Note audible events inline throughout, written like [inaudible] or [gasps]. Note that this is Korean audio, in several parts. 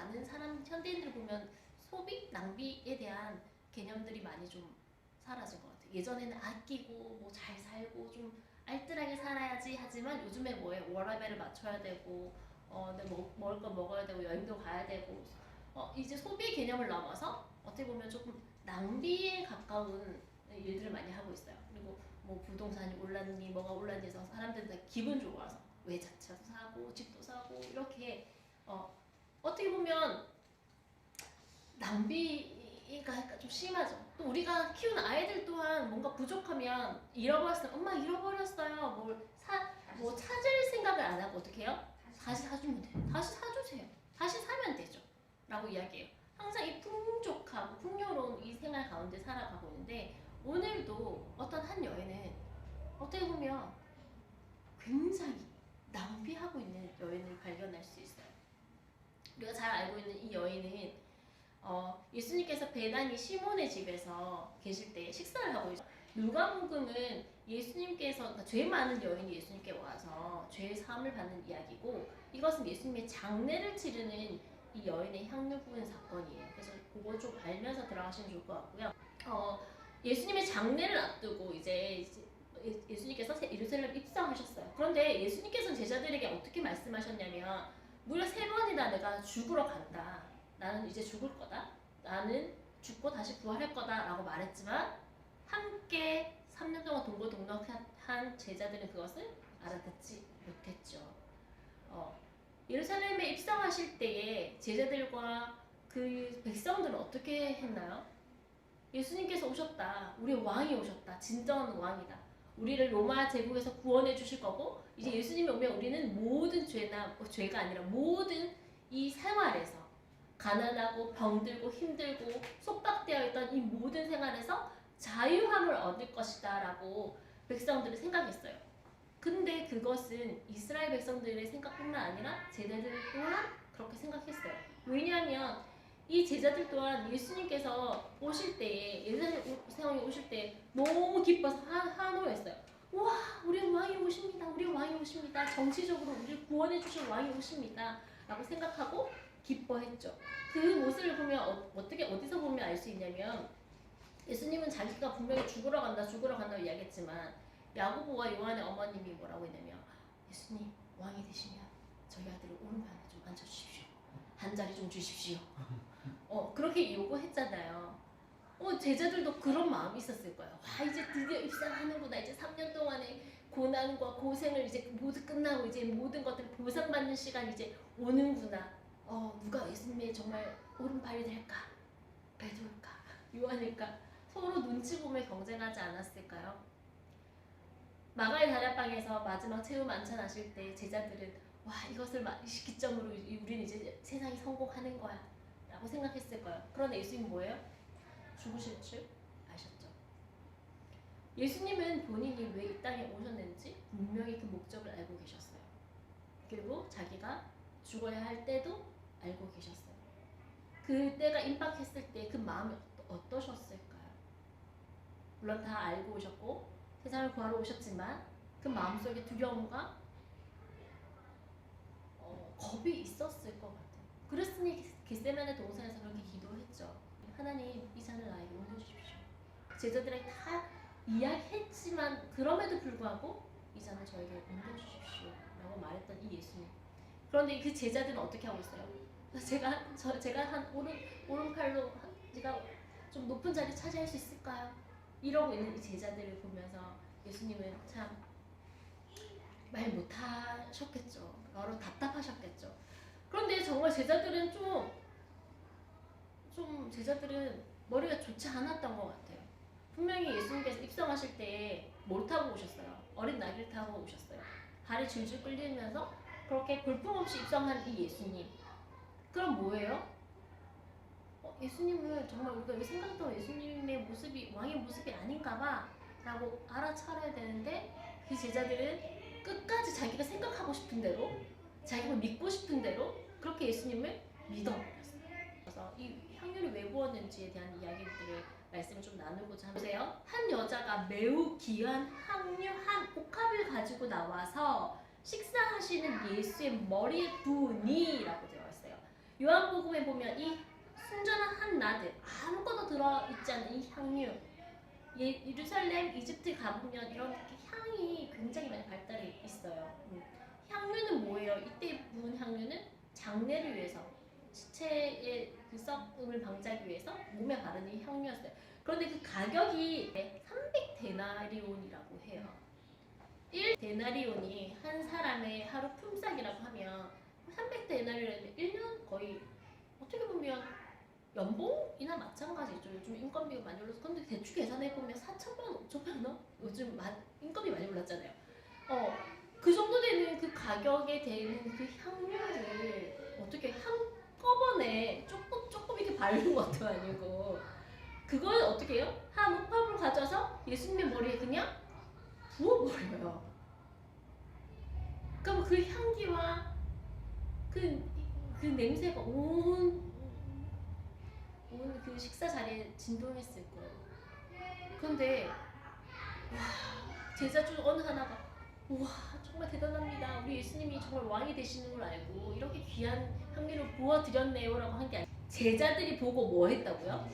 많은 사람 현대인들 보면 소비 낭비에 대한 개념들이 많이 좀 사라진 것 같아요. 예전에는 아끼고 뭐 잘 살고 좀 알뜰하게 살아야지 하지만 요즘에 뭐에 워라밸을 맞춰야 되고 어, 내 먹, 먹을 거 먹어야 되고 여행도 가야 되고 어, 이제 소비 개념을 넘어서 어떻게 보면 조금 낭비에 가까운 일들을 많이 하고 있어요. 그리고 뭐 부동산이 올랐니 뭐가 올랐니 해서 사람들은 다 기분 좋아서 외자차도 사고 집도 사고 이렇게 어, 어떻게 보면 낭비가 좀 심하죠. 또 우리가 키우는 아이들 또한 뭔가 부족하면 잃어버렸어요. 엄마 잃어버렸어요. 뭘 사, 뭐 찾을 생각을 안 하고 어떻게 해요? 다시 사주면 돼요. 다시 사주세요. 다시 사면 되죠. 라고 이야기해요. 항상 이 풍족하고 풍요로운 이 생활 가운데 살아가고 있는데 오늘도 어떤 한 여인은 어떻게 보면 굉장히 낭비하고 있는 여인을 발견할 수 있어요. 우리가 잘 알고 있는 이 여인은 어, 예수님께서 베다니 시몬의 집에서 계실 때 식사를 하고 있어요. 누가복음은 예수님께서 그러니까 죄 많은 여인이 예수님께 와서 죄의 사함을 받는 이야기고 이것은 예수님의 장례를 치르는 이 여인의 향유 부은 사건이에요. 그래서 그거 좀 알면서 들어가시면 좋을 것 같고요. 어, 예수님의 장례를 앞두고 이제 예- 예수님께서 세- 예루살렘 입성하셨어요. 그런데 예수님께서는 제자들에게 어떻게 말씀하셨냐면 무려 세 번이나 내가 죽으러 간다. 나는 이제 죽을 거다. 나는 죽고 다시 부활할 거다 라고 말했지만 함께 3년 동안 동고동락한 제자들은 그것을 알아듣지 못했죠. 어, 예루살렘에 입성하실 때에 제자들과 그 백성들은 어떻게 했나요? 예수님께서 오셨다. 우리 왕이 오셨다. 진정한 왕이다. 우리를 로마 제국에서 구원해 주실 거고 이제 예수님이 오면 우리는 모든 죄나 어, 죄가 아니라 모든 이 생활에서 가난하고 병들고 힘들고 속박되어 있던 이 모든 생활에서 자유함을 얻을 것이다라고 백성들은 생각했어요. 근데 그것은 이스라엘 백성들의 생각뿐만 아니라 제자들 또한 그렇게 생각했어요. 왜냐하면 이 제자들 또한 예수님께서 오실 때에 예수님 세상에 오실 때 너무 기뻐서 한, 한호했어요. 와, 우리 왕이 오십니다. 우리 왕이 오십니다. 정치적으로 우리를 구원해 주실 왕이 오십니다. 라고 생각하고 기뻐했죠. 그 모습을 보면 어, 어떻게 어디서 보면 알 수 있냐면 예수님은 자기가 분명히 죽으러 간다, 죽으러 간다고 이야기했지만 야고보와 요한의 어머님이 뭐라고 했냐면 예수님 왕이 되시면 저희 아들을 오른편에 좀 앉혀주십시오. 한 자리 좀 주십시오. 어 그렇게 요구했잖아요. 어 제자들도 그런 마음이 있었을 거예요. 와 이제 드디어 입상하는구나. 이제 3년 동안의 고난과 고생을 이제 모두 끝나고 이제 모든 것들 보상받는 시간이 이제 오는구나. 어 누가 예수님의 정말 오른팔이 될까? 베드로일까? 요한일까? 서로 눈치 보며 경쟁하지 않았을까요? 마가의 다락방에서 마지막 최후 만찬 하실 때 제자들은 와 이것을 마- 이 시기점으로 이- 우리는 이제 세상이 성공하는 거야 라고 생각했을 거예요. 그런데 예수님 뭐예요? 죽으실 줄 아셨죠. 예수님은 본인이 왜 이 땅에 오셨는지 분명히 그 목적을 알고 계셨어요. 그리고 자기가 죽어야 할 때도 알고 계셨어요. 그 때가 임박했을 때 그 마음이 어떠- 어떠셨을까요? 물론 다 알고 오셨고 세상을 구하러 오셨지만 그 마음속에 두려움과 어, 겁이 있었을 것 같아요. 그랬으니 겟세만의 동산에서 그렇게 기도했죠. 하나님 이 잔을 나에게 옮겨주십시오. 제자들에게 다 이야기했지만 그럼에도 불구하고 이 잔을 저에게 옮겨주십시오. 라고 말했던 이 예수님. 그런데 그 제자들은 어떻게 하고 있어요? 제가 저 제가 한 오른 오른팔로 한- 제가 좀 높은 자리 차지할 수 있을까요? 이러고 있는 이 제자들을 보면서 예수님은 참 말 못하셨겠죠. 여러 답답하셨겠죠. 그런데 정말 제자들은 좀, 좀 제자들은 머리가 좋지 않았던 것 같아요. 분명히 예수님께서 입성하실 때뭘 타고 오셨어요? 어린 나귀를 타고 오셨어요. 발이 줄줄 끌리면서 그렇게 볼품없이 입성한 이 예수님. 그럼 뭐예요? 어, 예수님은 정말 우리가 왜 생각도 예수님의 모습이 왕의 모습이 아닌가 봐 라고 알아차려야 되는데 그 제자들은 끝까지 자기가 생각하고 싶은 대로 자기가 믿고 싶은 대로 그렇게 예수님을 믿어버렸어요. 그래서 이 향유를 왜 부었는지에 대한 이야기들을 말씀을 좀 나누고자 하세요. 한 여자가 매우 귀한 향유 한 옥합을 가지고 나와서 식사하시는 예수의 머리에 부으니라고 되어 있어요. 요한복음에 보면 이 순전한 한 나드 아무것도 들어 있지 않은 이 향유 예, 예루살렘 이집트 가보면 이런 향이 굉장히 많이 발달해 있어요. 음. 향유는 뭐예요? 이때 부은 향유는 장례를 위해서 시체의 그 썩음을 방지하기 위해서 몸에 바르는 향유였어요. 그런데 그 가격이 300데나리온이라고 해요. 1데나리온이 한 사람의 하루 품삯이라고 하면 300데나리온이면 1년 거의 어떻게 보면 연봉이나 마찬가지죠. 요즘 인건비가 많이 올라서 근데 대충 계산해 보면 4천만 원, 5천만 원 요즘 마, 인건비 많이 올랐잖아요. 어, 그 정도 되는 그 가격에 되는 그 향료를 어떻게 한 꺼번에 조금 조금 이렇게 바르는 것도 아니고 그걸 어떻게 해요? 한 옥합을 가져서 예수님의 머리에 그냥 부어버려요. 그럼 그 향기와 그, 그 냄새가 온, 온 그 식사 자리에 진동했을 거예요. 그런데, 와, 제자 중 어느 하나가, 와, 정말 대단합니다. 우리 예수님이 정말 왕이 되시는 걸 알고 이렇게 귀한 향기를 부어드렸네요. 라고 한 게 아니라 제자들이 보고 뭐 했다고요?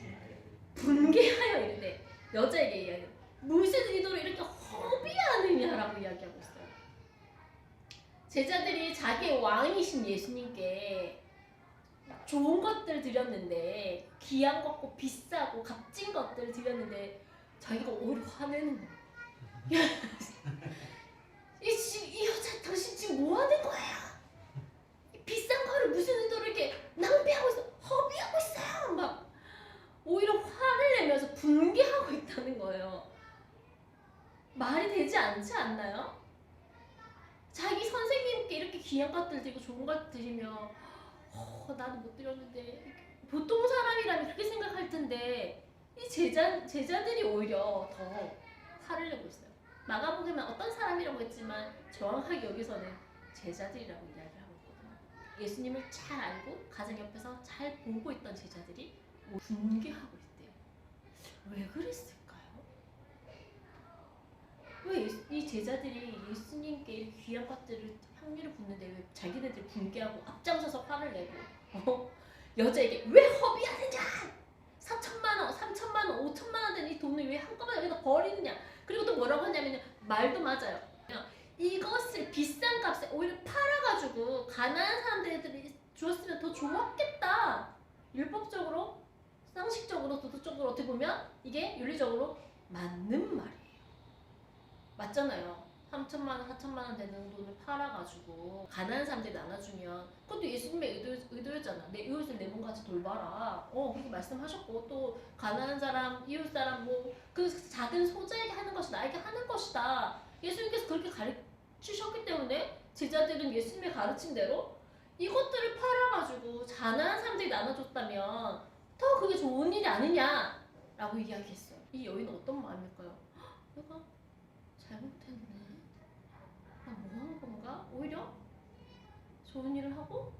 분개하여 이르되 여자에게 이야기 무슨 의도로 이렇게 허비하느냐라고 이야기하고 있어요. 제자들이 자기 왕이신 예수님께 막 좋은 것들 드렸는데 귀한 것고 비싸고 값진 것들 드렸는데 자기가. 야, [laughs] 이, 지- 이 여자 당신 지금 뭐 하는? 이 비싼 거를 무슨 의도로 이렇게 낭비하고 있어? 허비하고 있어요. 막 오히려 화를 내면서 분개하고 있다는 거예요. 말이 되지 않지 않나요? 자기 선생님께 이렇게 귀한 것들 드리고 좋은 것들 드리면 어, 나는 못 드렸는데 보통 사람이라면 그렇게 생각할 텐데 이 제자 제자들이 오히려 더 화를 내고 있어요. 마가복음에 어떤 사람이라고 했지만 정확하게 여기서는 제자들이라고 이야기를 하고 있거든요. 예수님을 잘 알고 가정 옆에서 잘 보고 있던 제자들이 분개하고 있대요. 왜 그랬을까요? 왜 이 제자들이 예수님께 귀한 것들을 향유를 붓는데 왜 자기네들 분개하고 앞장서서 화를 내고 어? 여자에게 왜 허비하느냐? 4천만 원, 3천만 원, 5천만 원 되는 이 돈을 왜 한꺼번에 여기다 버리느냐? 그리고 또 뭐라고 하냐면요 말도 맞아요. 이것을 비싼 값에 오히려 팔아가지고 가난한 사람들이 주었으면 더 좋았겠다. 율법적으로 상식적으로 도덕적으로 어떻게 보면 이게 윤리적으로 맞는 말이에요. 맞잖아요. 3천만 원, 4천만 원 되는 돈을 팔아가지고 가난한 사람들이 나눠주면 그것도 예수님의 의도, 의도 였잖아. 내 이웃을 내 몸같이 돌봐라. 어 그렇게 말씀하셨고 또 가난한 사람, 이웃 사람 뭐 그 작은 소자에게 하는 것이 나에게 하는 것이다. 예수님께서 그렇게 가르치셨기 때문에 제자들은 예수님의 가르침대로 이것들을 팔아가지고 가난한 사람들이 나눠줬다면 더 그게 좋은 일이 아니냐라고 이야기했어요. 이 여인은 어떤 마음일까요? 헉, [gasps] 내가 잘못했네. 나 뭐 한 건가? 오히려 좋은 일을 하고,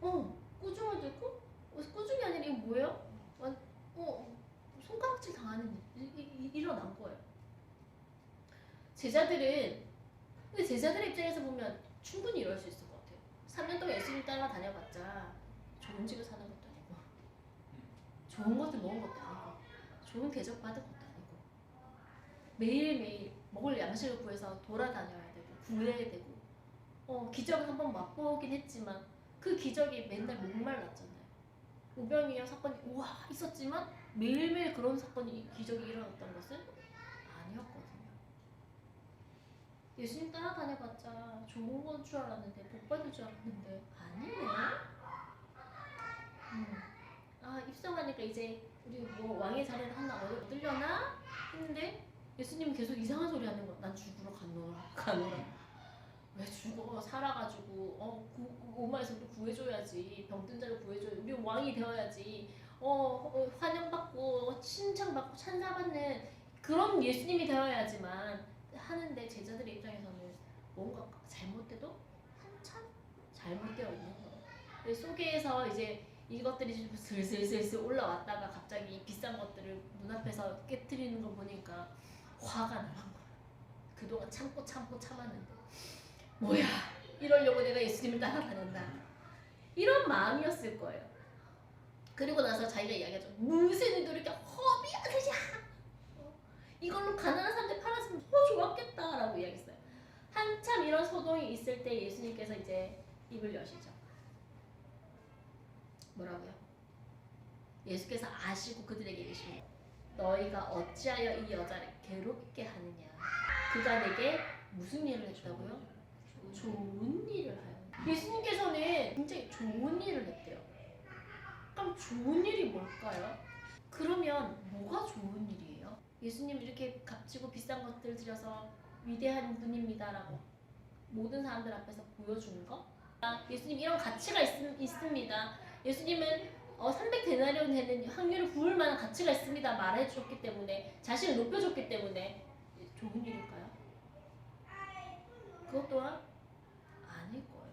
어 꾸중을 듣고, 어, 꾸중이 아니라 이게 뭐예요? 완- 어 손가락질 당하는 일, 이, 이, 일어난 거예요. 제자들은 근데 제자들의 입장에서 보면 충분히 이럴 수 있을 것 같아요. 3년 동안 예수님 따라 다녀봤자 좋은 집에 사는 것도 아니고 좋은 것들 먹은 것도 아니고 좋은 대접 받은 것도 매일매일 먹을 양식을 구해서 돌아다녀야 되고 구해야 되고 어 기적을 한번 맛보긴 했지만 그 기적이 맨날 목말랐잖아요. 우병이어 사건이 우와 있었지만 매일매일 그런 사건이 기적이 일어났던 것은 아니었거든요. 예수님 따라다녀봤자 좋은 건 줄 알았는데 복 받을 줄 알았는데 아니네. 음. 아 입성하니까 이제 우리 뭐 왕의 자리를 하나 얻- 얻으려나 했는데 예수님은 계속 이상한 소리 하는 거야. 난 죽으러 가노라 가노라. 왜 죽어 살아가지고 어 구, 구- 오마에서 우리 구해줘야지 병든 자를 구해줘야 우리 왕이 되어야지 어, 어 환영받고 칭찬받고 찬사받는 그런 예수님이 되어야지만 하는데 제자들의 입장에서는 뭔가 잘못돼도 한참 잘못되어 있는 거예요. 근데 속에서 이제 이것들이 좀 슬슬슬슬 올라왔다가 갑자기 비싼 것들을 눈앞에서 깨뜨리는 거 보니까 화가 나는 거야. 그동안 참고 참고 참았는데 뭐야 이러려고 내가 예수님을 따라다녔나 이런 마음이었을 거예요. 그리고 나서 자기가 이야기하죠. 무슨 일도 이렇게 허비하듯이 하- 이걸로 가난한 사람들 팔았으면 더 좋았겠다라고 이야기했어요. 한참 이런 소동이 있을 때 예수님께서 이제 입을 여시죠. 뭐라고요? 예수께서 아시고 그들에게 이르시니 너희가 어찌하여 이 여자를 괴롭게 하느냐 그가 내게 무슨 일을 했다고요? 좋은 일을 하여 예수님께서는 굉장히 좋은 일을 했대요 그럼 좋은 일이 뭘까요? 그러면 뭐가 좋은 일이에요? 예수님 이렇게 값지고 비싼 것들 들여서 위대한 분입니다라고 모든 사람들 앞에서 보여주는 거? 아, 예수님 이런 가치가 있, 있습니다. 예수님은 어, 300데나리온 되는 확률을 부을 만한 가치가 있습니다. 말해줬기 때문에 자신을 높여줬기 때문에 좋은 일일까요? 그것 또한 아닐 거예요.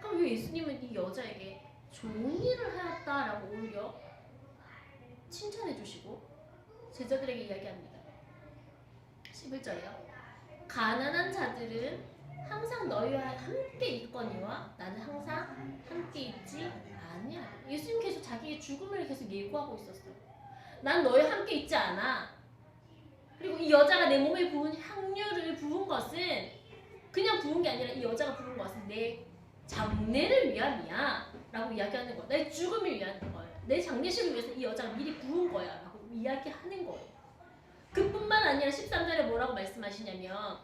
그럼 왜 예수님은 이 여자에게 좋은 일을 하였다라고 오히려 칭찬해 주시고 제자들에게 이야기합니다. 11절이요. 가난한 자들은 항상 너희와 함께 있거니와 나는 항상 함께 있지 아니야. 예수님 계속 자기의 죽음을 계속 예고하고 있었어요. 난 너희와 함께 있지 않아. 그리고 이 여자가 내 몸에 부은 향유를 부은 것은 그냥 부은 게 아니라 이 여자가 부은 것은 내 장례를 위함이야. 라고 이야기하는 거야. 내 죽음을 위한 거예요. 내 장례식을 위해서 이 여자가 미리 부은 거야. 라고 이야기하는 거예요. 그뿐만 아니라 13절에 뭐라고 말씀하시냐면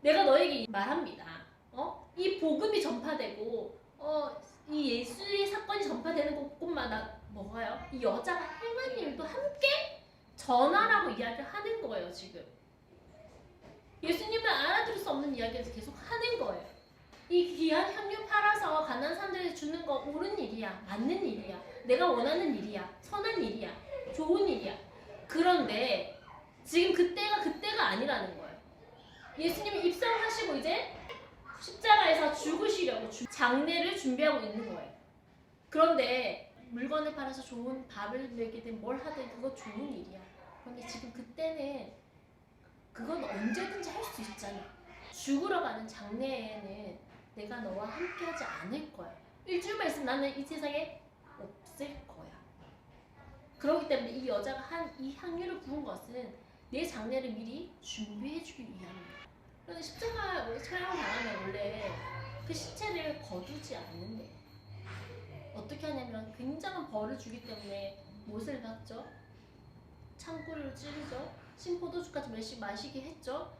내가 너에게 말합니다. 어? 이 복음이 전파되고 어, 이 예수의 사건이 전파되는 곳곳마다 뭐가요? 이 여자가 행한 일도 함께 전하라고 이야기를 하는 거예요, 지금. 예수님은 알아들을 수 없는 이야기를 계속 하는 거예요. 이 귀한 향유 팔아서 가난한 사람들에게 주는 거 옳은 일이야. 맞는 일이야. 내가 원하는 일이야. 선한 일이야. 좋은 일이야. 그런데 지금 그때가 그때가 아니라는 거예요. 예수님이 입성하시고 이제 십자가에서 죽으시려고 주- 장례를 준비하고 있는 거예요. 그런데 물건을 팔아서 좋은 밥을 먹이든 뭘 하든 그거 좋은 일이야. 그런데 지금 그때는 그건 언제든지 할 수 있잖아. 죽으러 가는 장례에는 내가 너와 함께하지 않을 거야. 일주일만 있으면 나는 이 세상에 없을 거야. 그렇기 때문에 이 여자가 한 이 향유를 부은 것은 내 장례를 미리 준비해주기 위함이야. 그런데 십자가 촬영 당하면 원래 그 시체를 거두지 않는데 어떻게 하냐면 굉장한 벌을 주기 때문에 못을 박죠. 창고를 찌르죠. 신포도주까지 몇씩 마시게 했죠.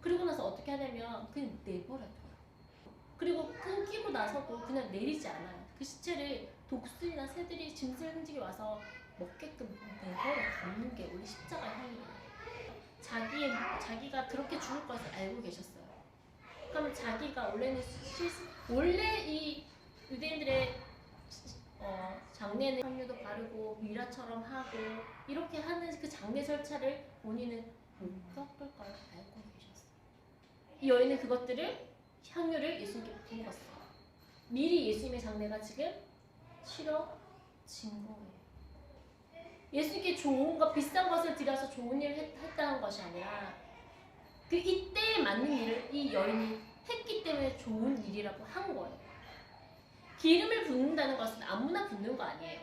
그리고 나서 어떻게 하냐면 그냥 내버려둬요. 그리고 끊기고 나서도 그냥 내리지 않아요. 그 시체를 독수리나 새들이 짐승 흔적이 와서 먹게끔 내버려 두는 게 원래 십자가 향이에요. 자기의 자기가 그렇게 죽을 것을 알고 계셨어요. 그러면 자기가 원래는 시, 원래 이 유대인들의 어, 장례는 향유도 바르고 미라처럼 하고 이렇게 하는 그 장례 절차를 본인은 못 겪을 걸 알고 계셨어요. 이 여인은 그것들을 향유를 예수님께 부었어요. 미리 예수님의 장례가 지금 치러진 거예요. 예수님께 좋은 것, 비싼 것을 들여서 좋은 일을 했, 했다는 것이 아니라 그 이때에 맞는 일을 이 여인이 했기 때문에 좋은 일이라고 한 거예요. 기름을 붓는다는 것은 아무나 붓는 거 아니에요.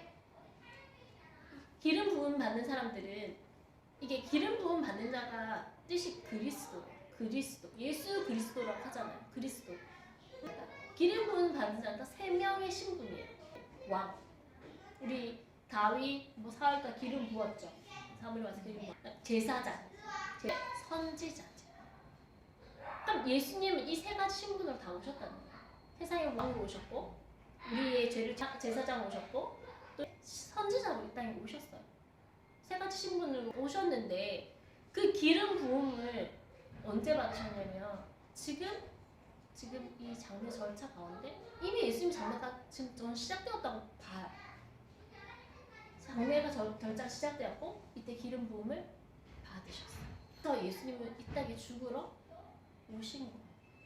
기름 부음 받는 사람들은 이게 기름 부음 받는 자가 뜻이 그리스도, 그리스도, 예수 그리스도라고 하잖아요. 그리스도. 기름 부음 받는 자가 세 명의 신분이에요. 왕. 우리 다윗 뭐 사울과 기름 부었죠. 사무엘 와서 기름 부었. 제사장, 제- 선지자죠. 그럼 예수님은 이 세 가지 신분으로 다 오셨다는 거예요. 세상에 왕으로 오셨고 우리의 죄를 자- 제사장 오셨고 또 선지자로 이 땅에 오셨어요. 세 가지 신분으로 오셨는데 그 기름 부음을 언제 받으셨냐면 지금 지금 이 장례 절차 가운데 이미 예수님 장례가 지금 전 시작되었다고 봐요. 장례가 절, 절차 시작되었고 이때 기름 부음을 받으셨어요. 그래서 예수님은 이 땅에 죽으러 오신 거예요.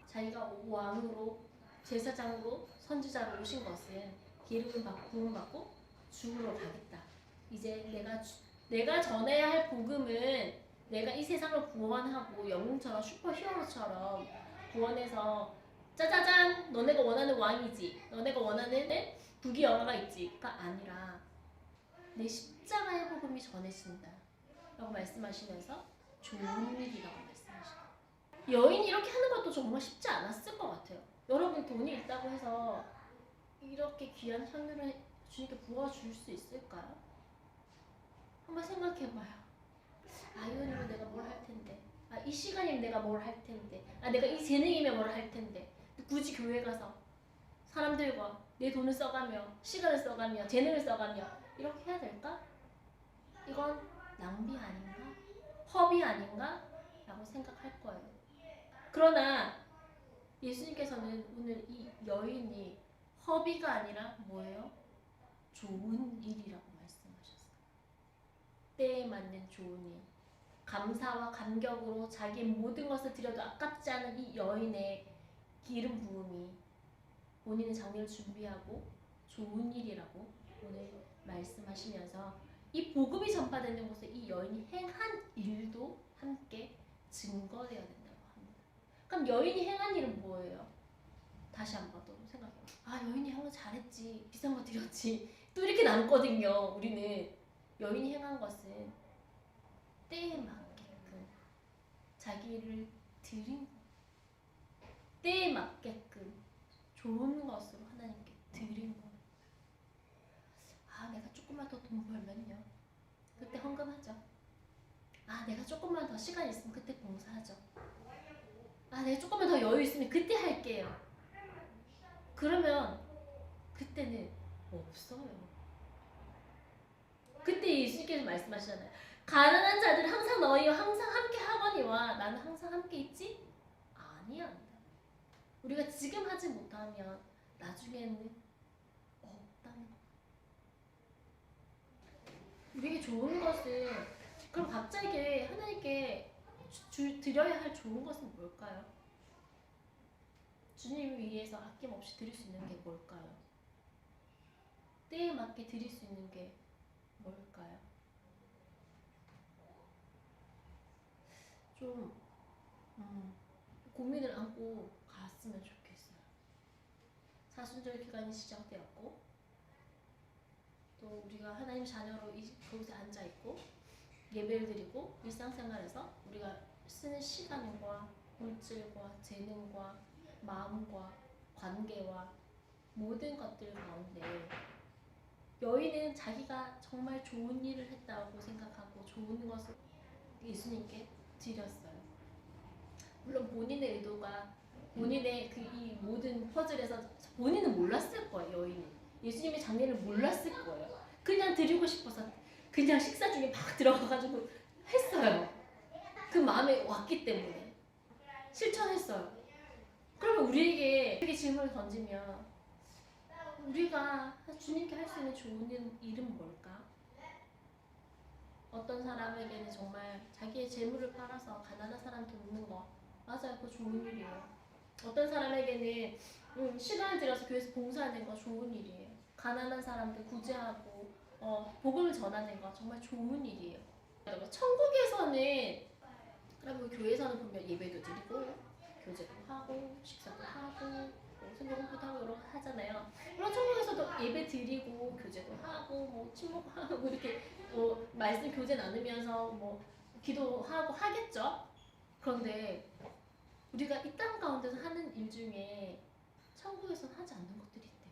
자기가 왕으로 제사장으로 선지자로 오신 것은 기름을 받고 부음 받고 죽으러 가겠다. 이제 내가 주- 내가 전해야 할 복음은 내가 이 세상을 구원하고 영웅처럼 슈퍼히어로처럼 구원해서 짜자잔 너네가 원하는 왕이지 너네가 원하는 국위 영화가 있지가 아니라 내 십자가의 복음이 전해진다. 라고 말씀하시면서 좋은 일이라고 말씀하시고. 여인이 이렇게 하는 것도 정말 쉽지 않았을 것 같아요. 여러분 돈이 있다고 해서 이렇게 귀한 향유를 주님께 부어줄 수 있을까요? 한번 생각해봐요. 아 이거면 내가 뭘 할 텐데. 아 이 시간이면 내가 뭘 할 텐데. 아 내가 이 재능이면 뭘 할 텐데. 굳이 교회 가서 사람들과 내 돈을 써가며 시간을 써가며 재능을 써가며 이렇게 해야 될까? 이건 낭비 아닌가? 허비 아닌가? 라고 생각할 거예요. 그러나 예수님께서는 오늘 이 여인이 허비가 아니라 뭐예요? 좋은 일이라고 말씀하셨어요. 때에 맞는 좋은 일. 감사와 감격으로 자기의 모든 것을 드려도 아깝지 않은 이 여인의 기름 부음이 본인의 장례를 준비하고 좋은 일이라고 오늘 말씀하시면서 이 복음이 전파되는 곳에 이 여인이 행한 일도 함께 증거되어야 된다고 합니다. 그럼 여인이 행한 일은 뭐예요? 다시 한번 또 생각해봐. 아 여인이 한 거 잘했지, 비싼 거 드렸지. 또 이렇게 남거든요. 우리는 여인이 행한 것은 때에 맞게끔 자기를 드린 것. 때에 맞게끔 좋은 것으로 하나님께 드린 거. 조금만 더 돈 벌면요. 그때 헌금하죠. 아, 내가 조금만 더 시간 있으면 그때 봉사하죠. 아, 내가 조금만 더 여유 있으면 그때 할게요. 그러면 그때는 없어요. 그때 예수님께서 말씀하시잖아요. 가난한 자들은 항상 너희와 항상 함께 하거니와 나는 항상 함께 있지? 아니야. 우리가 지금 하지 못하면 나중에는 없다는 거. 우리에게 좋은 것은 그럼 각자에게 하나님께 주, 주- 드려야 할 좋은 것은 뭘까요? 주님을 위해서 아낌없이 드릴 수 있는 게 뭘까요? 때에 맞게 드릴 수 있는 게 뭘까요? 좀 음, 고민을 안고 갔으면 좋겠어요. 사순절 기간이 시작되었고 또 우리가 하나님 자녀로 이 곳에 앉아 있고 예배를 드리고 일상생활에서 우리가 쓰는 시간과 물질과 재능과 마음과 관계와 모든 것들 가운데 여인은 자기가 정말 좋은 일을 했다고 생각하고 좋은 것을 예수님께 드렸어요. 물론 본인의 의도가 본인의 그 이 모든 퍼즐에서 본인은 몰랐을 거예요 여인은 예수님의 장례를 몰랐을 거예요. 그냥 드리고 싶어서 그냥 식사 중에 막 들어가가지고 했어요. 그 마음에 왔기 때문에 실천했어요. 그러면 우리에게 이렇게 질문을 던지면 우리가 주님께 할 수 있는 좋은 일- 일은 뭘까? 어떤 사람에게는 정말 자기의 재물을 팔아서 가난한 사람 돕는 거. 맞아요. 그거 좋은 일이에요. 어떤 사람에게는 음, 시간을 들여서 교회에서 봉사하는 거 좋은 일이에요. 가난한 사람들 구제하고 어, 복음을 전하는 거 정말 좋은 일이에요. 천국에서는 그러면 교회에서는 보면 예배도 드리고 교제도 하고 식사도 하고 뭐 성경 공부도 하고 여러 가지 하잖아요. 물론 천국에서도 예배 드리고 교제도 하고 뭐 침묵하고 이렇게 뭐 말씀 교제 나누면서 뭐 기도하고 하겠죠. 그런데 우리가 이 땅 가운데서 하는 일 중에 천국에서는 하지 않는 것들이 있대요.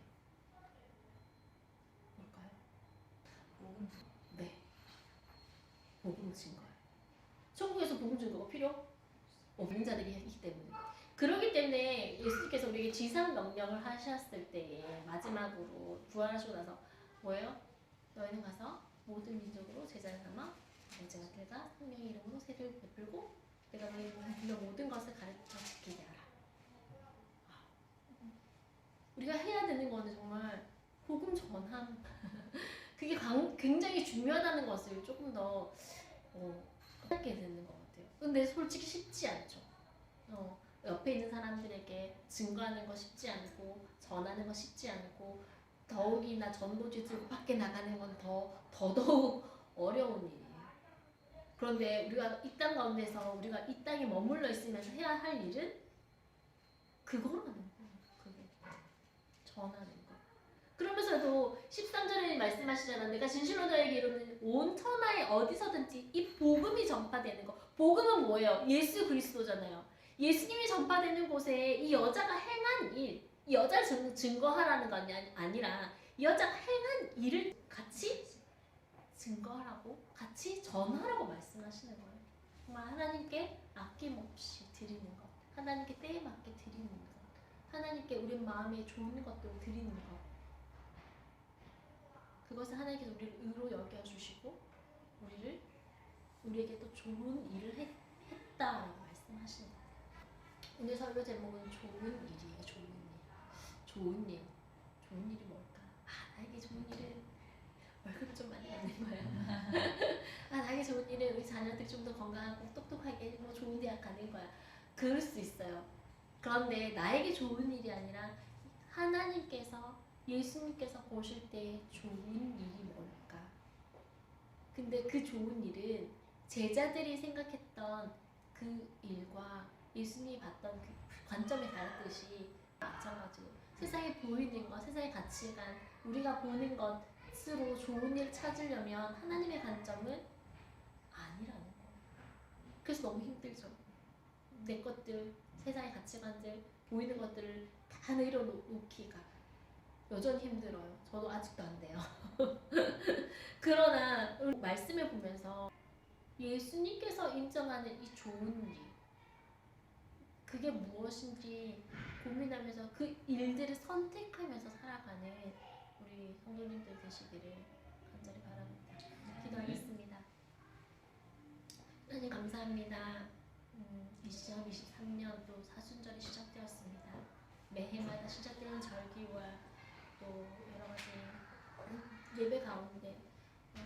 뭘까요? 복음 네. 복음 증거요. 복음 증거가 필요 없는 자들이 있기 때문에. 그렇기 때문에 예수님께서 우리에게 지상 명령을 하셨을 때에 마지막으로 부활하시고 나서 뭐예요? 너희는 가서 모든 민족으로 제자를 삼아 내가 그가 성령의 이름으로 세를 베풀고 내가 분명 모든 것을 가르쳐 지키게 하라. 우리가 해야 되는 거는 정말 복음 전함. [laughs] 그게 강- 굉장히 중요하다는 것을 조금 더 어, 깨닫게 되는 것 같아요. 근데 솔직히 쉽지 않죠. 어, 옆에 있는 사람들에게 증거하는 거 쉽지 않고 전하는 거 쉽지 않고 더욱이나 전도지 들고 밖에 나가는 건 더 더더욱 [laughs] 어려운 일이에요. 그런데 우리가 이 땅 가운데서 우리가 이 땅에 머물러 있으면서 해야 할 일은 그거로 하는 거예요. 전하는 거. 그러면서도 13절에 말씀하시잖아. 내가 진실로 너에게 이르는 온 천하에 어디서든지 이 복음이 전파되는 거. 복음은 뭐예요? 예수 그리스도잖아요. 예수님이 전파되는 곳에 이 여자가 행한 일, 이 여자를 증, 증거하라는 건 아니- 아니라 이 여자가 행한 일을 같이 증거하라고, 같이 전하라고 말씀하시는 거예요. 정말 하나님께 아낌없이 드리는 것, 하나님께 때에 맞게 드리는 것, 하나님께 우리 마음에 좋은 것들을 드리는 것. 그것을 하나님께서 우리를 의로 여겨 주시고 우리를 우리에게 또 좋은 일을 했, 했다라고 말씀하시는 거예요. 오늘 설교 제목은 좋은 일이에요. 좋은 일. 좋은 일. 좋은 일이 뭘까? 아, 나에게 좋은 일은 월급을 좀 많이 받는 거야. [laughs] 아, 나에게 좋은 일은 우리 자녀들 좀 더 건강하고 똑똑하게 뭐 좋은 대학 가는 거야. 그럴 수 있어요. 그런데 나에게 좋은 일이 아니라 하나님께서 예수님께서 보실 때 좋은 일이 뭘까? 근데 그 좋은 일은 제자들이 생각했던 그 일과 예수님이 봤던 그 관점이 다르듯이 마찬가지로 세상에 보이는 것, 세상의 가치관, 우리가 보는 것으로 좋은 일 찾으려면 하나님의 관점은 아니라는 거예요. 그래서 너무 힘들죠. 내 것들, 세상의 가치관들, 보이는 것들을 다 내려놓기가 여전히 힘들어요. 저도 아직도 안 돼요. [laughs] 그러나 말씀을 보면서 예수님께서 인정하는 이 좋은 일, 그게 무엇인지 고민하면서 그 일들을 선택하면서 살아가는 우리 성도님들 되시기를 간절히 바랍니다. 기도하겠습니다. 하나님 감사합니다. 음, 2023년 또 사순절이 시작되었습니다. 매해마다 시작되는 절기와 또 여러 가지 예배 가운데 어,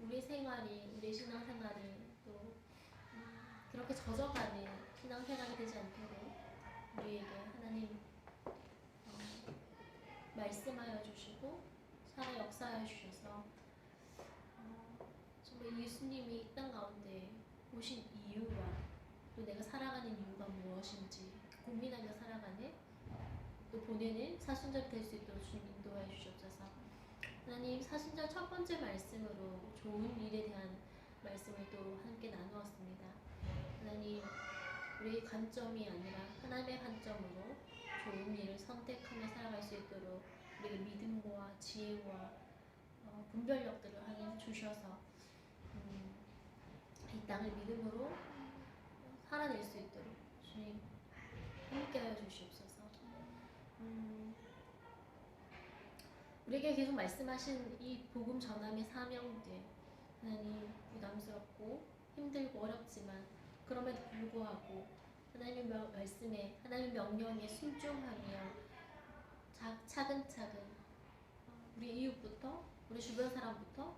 우리 생활이 우리 신앙 생활이 또 음, 그렇게 젖어가는 신앙 생활이 되지 않도록 우리에게 하나님 어, 말씀하여 주시고 살아 역사하여 주셔서 어, 정말 예수님이 이 땅 가운데 오신 이유와 또 내가 살아가는 이유가 무엇인지 고민하며 살아가는 또 보내는 사순절 될 수 있도록 주님 인도하여 주시옵소서. 하나님 사순절 첫 번째 말씀으로 좋은 일에 대한 말씀을 또 함께 나누었습니다. 하나님 우리의 관점이 아니라 하나님의 관점으로 좋은 일을 선택하며 살아갈 수 있도록 우리에게 믿음과 지혜와 어, 분별력들을 하나님 주셔서 음, 이 땅을 믿음으로 살아낼 수 있도록 주님 함께하여 주시옵소서. 음, 우리에게 계속 말씀하신 이 복음 전함의 사명들 하나님 부담스럽고 힘들고 어렵지만 그럼에도 불구하고 하나님의 명- 말씀에 하나님의 명령에 순종하며 자, 차근차근 어, 우리 이웃부터 우리 주변 사람부터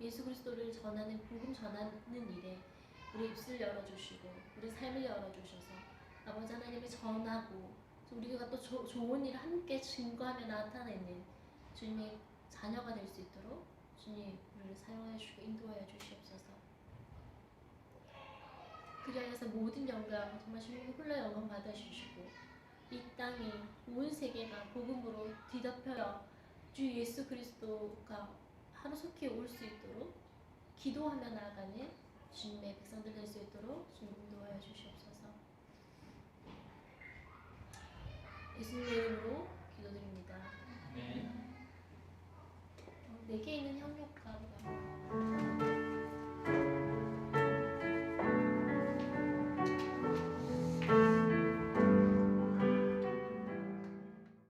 예수 그리스도를 전하는 복음 전하는 일에 우리 입술 열어주시고 우리 삶을 열어주셔서 아버지 하나님을 전하고 또 우리가 또 조- 좋은 일을 함께 증거하며 나타내는 주님의 자녀가 될 수 있도록 주님 우리를 사용하여 주시고 인도하여 주시옵소서. 그리하여서 모든 영광 정말 주님 홀로 영광 받아주시고 이 땅이 온 세계가 복음으로 뒤덮여 주 예수 그리스도가 하루속히 올 수 있도록 기도하며 나아가는 주님의 백성들 될 수 있도록 주님 인도하여 주시옵소서. 예수님의 이름으로 기도드립니다. 네. 어, 내게 있는 협력가가